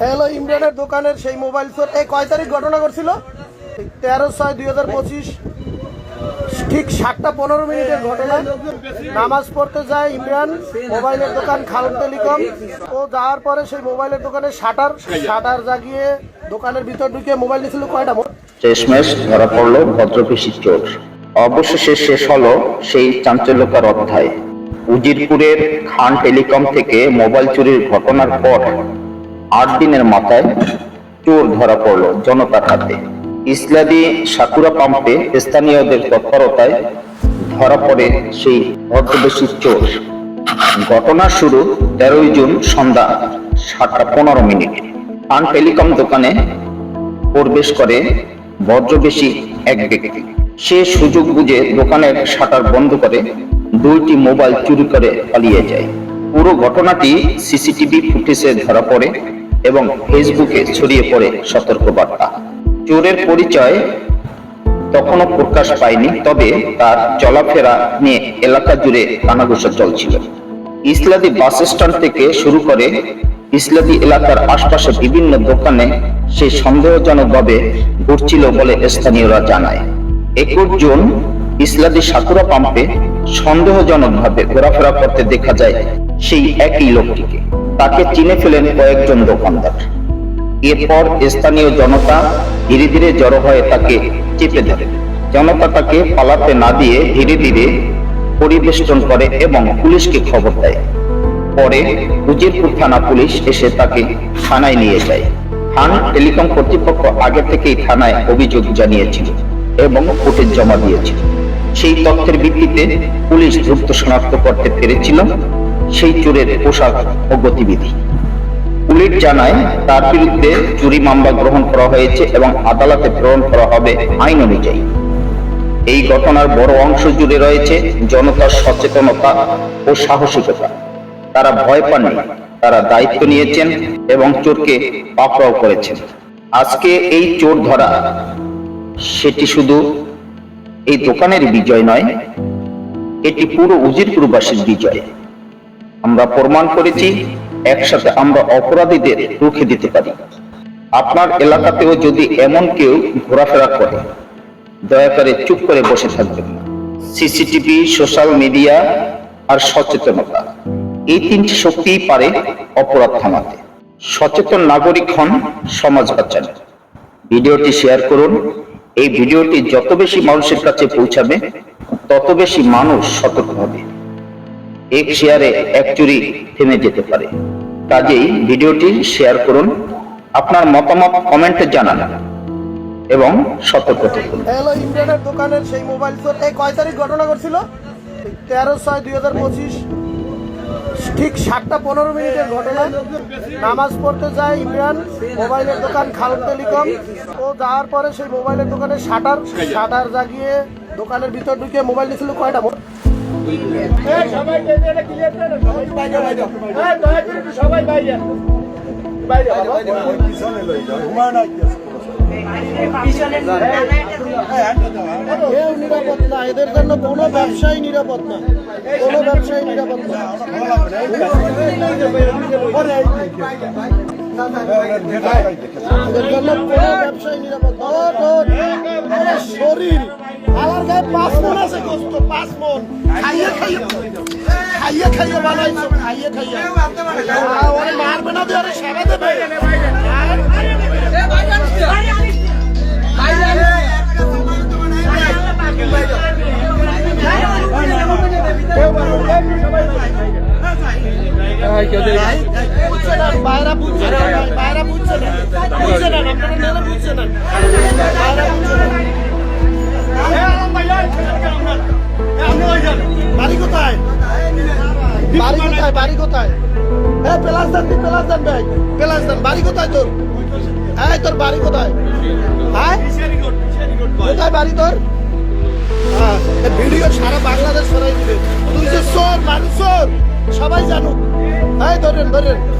Hello ইমরানের দোকানের সেই মোবাইল চোর এই কয় তারিখ ঘটনা করছিল তেরো ছয় দুই হাজার পঁচিশ, ঠিক সাতটা পনেরো মিনিটের ঘটনা। নামাজ পড়তে যায় ইমরান, মোবাইলের দোকান খালুন টেলিকম। ও যাওয়ার পরে সেই মোবাইলের দোকানে শাটার শাটার জাগিয়ে দোকানের ভিতর ঢুকে মোবাইল নিয়েছিল কয়টা শেষমেশ ধরা পড়ল ভদ্রবেশী চোর। অবশেষে শেষ হলো সেই চাঞ্চল্যকর অধ্যায়। উজিরপুরের খান টেলিকম থেকে মোবাইল চুরির ঘটনার পর আট দিনের মাথায় চোর ধরা পড়ল জনতার হাতে। ইসলাদি সাকুরা পাম্পে স্থানীয়দের তৎপরতায় ধরা পড়ে সেই ভদ্রবেশী চোর। ঘটনা শুরু তেরোই জুন সন্ধ্যা সাতটা পনেরো মিনিটে। খান টেলিকম দোকানে প্রবেশ করে বজ্রবেশী এক ব্যক্তি। সে সুযোগ বুঝে দোকানের শাটার বন্ধ করে দুইটি মোবাইল চুরি করে পালিয়ে যায়। পুরো ঘটনাটি সিসিটিভি ফুটেজে ধরা পড়ে এবং ফেসবুকে ছড়িয়ে পড়ে সতর্কবার্তা। চোরের পরিচয় তখনও প্রকাশ পায়নি, তবে তার চলাফেরা নিয়ে এলাকা জুড়ে কানাঘোষা চলছিল। ইসলাদি বাস স্ট্যান্ড থেকে শুরু করে ইসলাদি এলাকার আশপাশে বিভিন্ন দোকানে সে সন্দেহজনকভাবে ঘুরছিল বলে স্থানীয়রা জানায়। একুশ জুন ইসলাদি সাকুরা পাম্পে সন্দেহজনকভাবে ঘোরাফেরা করতে দেখা যায় সেই একই লোকটিকে। তাকে চিনে ফেলেন কয়েকজন দোকানদার। এরপর স্থানীয় জনতা ধীরে ধীরে জড়ো হয়ে তাকে চেপে ধরে। জনতা তাকে পালাতে না দিয়ে ধীরে ধীরে পরিবেষ্টন করে এবং পুলিশকে খবর দেয়। পরে উজিরপুর থানা পুলিশ এসে তাকে থানায় নিয়ে যায়। খান টেলিকম কর্তৃপক্ষ আগে থেকেই থানায় অভিযোগ জানিয়েছিল এবং ফুটেজ জমা দিয়েছিল। সেই তথ্যের ভিত্তিতে পুলিশ দ্রুত শনাক্ত করতে পেরেছিল সেই চোরের পোশাক ও গতিবিধি। পুলিশ জানায়, তার বিরুদ্ধে চুরি মামলা গ্রহণ করা হয়েছে এবং আদালতে প্রেরণ করা হবে আইন অনুযায়ী। এই ঘটনার বড় অংশ জুড়ে রয়েছে জনতার সচেতনতা ও সাহসিকতা। তারা ভয় পাননি, তারা দায়িত্ব নিয়েছেন এবং চোরকে পাকড়াও করেছেন। আজকে এই চোর ধরা, সেটি শুধু এই দোকানের বিজয় নয়, এটি পুরো উজিরপুরবাসীর বিজয়। আমরা প্রমাণ করেছি, একসাথে আমরা অপরাধীদের রুখে দিতে পারি। আপনার এলাকাতেও যদি এমন কেউ ঘোরাফেরা করে, দয়া করে চুপ করে বসে থাকবেন। সিসিটিভি, সোশ্যাল মিডিয়া আর সচেতনতা, এই তিনটি শক্তিই পারে অপরাধ থামাতে। সচেতন নাগরিক হন সমাজ বাঁচান। ভিডিওটি শেয়ার করুন। এই ভিডিওটি যত বেশি মানুষের কাছে পৌঁছাবে, তত বেশি মানুষ সতর্ক হবে। এক শেয়ারে এক চুরি থেমে যেতে পারে। কাজেই ভিডিওটি শেয়ার করুন, আপনার মতামত কমেন্টে জানান এবং সতর্ক থাকুন। হ্যালো ইমরানের দোকানের সেই মোবাইল চোর এই কয় তারিখ ঘটনা করছিল তেরো ছয় দুই হাজার পঁচিশ। ঠিক সাতটা পনেরো মিনিটের ঘটনা। নামাজ পড়তে যায় ইমরান, মোবাইলের দোকান খালুন টেলিকম। ও যাওয়ার পরে সেই মোবাইলের দোকানে শাটার শাটার জাগিয়ে দোকানের ভিতর ঢুকে মোবাইল নিয়েছিল কয়টা? সবাই হ্যাঁ বাইরে বাইরে কেউ নিরাপদ না এদের জন্য কোনো ব্যবসায়ী নিরাপদ না কোনো ব্যবসায়ী নিরাপদ না শরীর আমার গায়ে আছে খাইয়ে খাইয়ে। খাইয়ে খাইয়ে খাইয়ে মারবে না দিয়ে সেবা দেবে। বাড়ি কোথায় বাড়ি কোথায় বাড়ি কোথায় হ্যাঁ পেলাস তুই পেলাস দেন ভাই বাড়ি কোথায় তোর হ্যাঁ তোর বাড়ি কোথায় হ্যাঁ কোথায় বাড়ি তোর ভিডিও সারা বাংলাদেশ ছড়াই Buyurun.